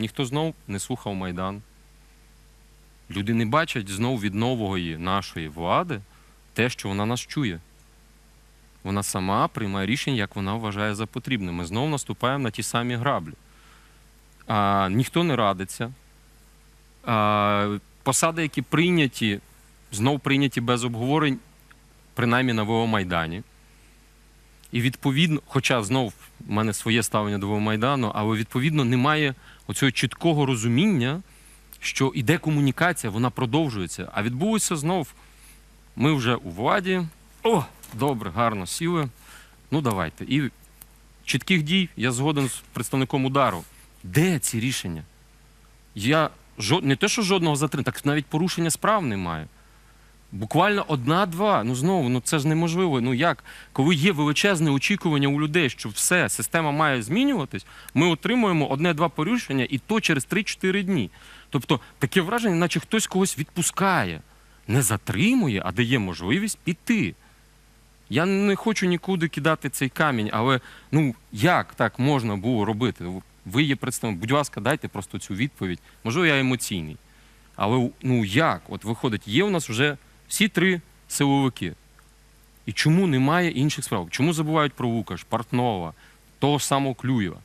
ніхто знов не слухав Майдан. Люди не бачать знов від нової нашої влади те, що вона нас чує. Вона сама приймає рішення, як вона вважає за потрібне. Ми знову наступаємо на ті самі граблі. А, ніхто не радиться. А, посади, які прийняті, знов прийняті без обговорень, принаймні на ВО Майдані. І відповідно, хоча знов в мене своє ставлення до Майдану, але відповідно немає оцього чіткого розуміння, що іде комунікація, вона продовжується. А відбулося знов. Ми вже у владі. О, добре, гарно сіли. Ну давайте. І чітких дій я згоден з представником удару. Де ці рішення? Я не те, що жодного затримання, так навіть порушення справ немає. Буквально одна-два. Ну знову, ну це ж неможливо. Ну як? Коли є величезне очікування у людей, що все, система має змінюватись, ми отримуємо одне-два порушення, і то через 3-4 дні. Тобто таке враження, наче хтось когось відпускає, не затримує, а дає можливість піти. Я не хочу нікуди кидати цей камінь, але ну як так можна було робити? Ви є представник, будь ласка, дайте просто цю відповідь. Можливо, я емоційний. Але ну як? От виходить, є у нас вже всі три силовики. І чому немає інших справ? Чому забувають про Лукаш, Портнова, того самого Клюєва?